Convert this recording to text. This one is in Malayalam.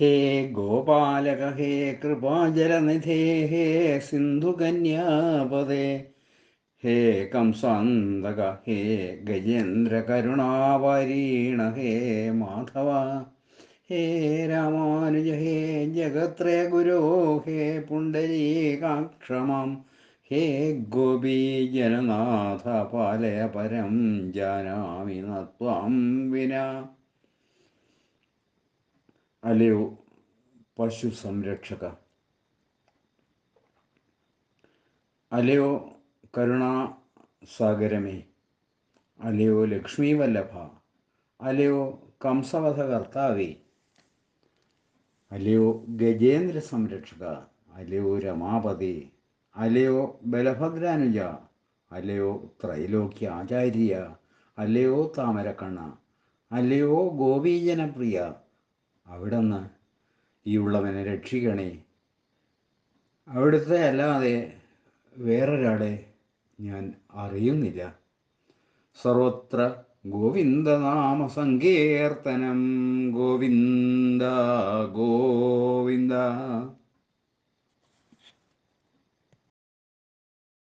ഹേ ഗോപാലക ഹേ കൃപാജലനിധേ ഹേ സിന്ധുകന്യാപതേ ഹേ കംസാന്തക ഹേ ഗജേന്ദ്ര കരുണാവരീണ ഹേ മാധവ ഹേ രാമാനുജ ഹേ ജഗത്രയ ഗുരോ ഹേ പുണ്ഡരീകാക്ഷമാം ഹേ ഗോപീജനനാഥ പാലയ പരം ജാനാമി നത്വാം വിന. അലയോ പശു സംരക്ഷക അലയോ കരുണാസാഗരമേ അലയോ ലക്ഷ്മി വല്ലഭ അലയോ കംസവധ കർത്താവേ അലയോ ഗജേന്ദ്ര സംരക്ഷക അലയോ രമാപതി അലയോ ബലഭദ്രാനുജ അലയോ ത്രൈലോക്യ ആചാര്യ അലയോ താമരക്കണ്ണ അലയോ ഗോപീജനപ്രിയ അവിടുന്ന് ഈ ഉള്ളവനെ രക്ഷിക്കണേ. അവിടുത്തെ അല്ലാതെ വേറൊരാളെ ഞാൻ അറിയുന്നില്ല. സർവത്ര ഗോവിന്ദനാമ സങ്കീർത്തനം ഗോവിന്ദ ഗോവിന്ദ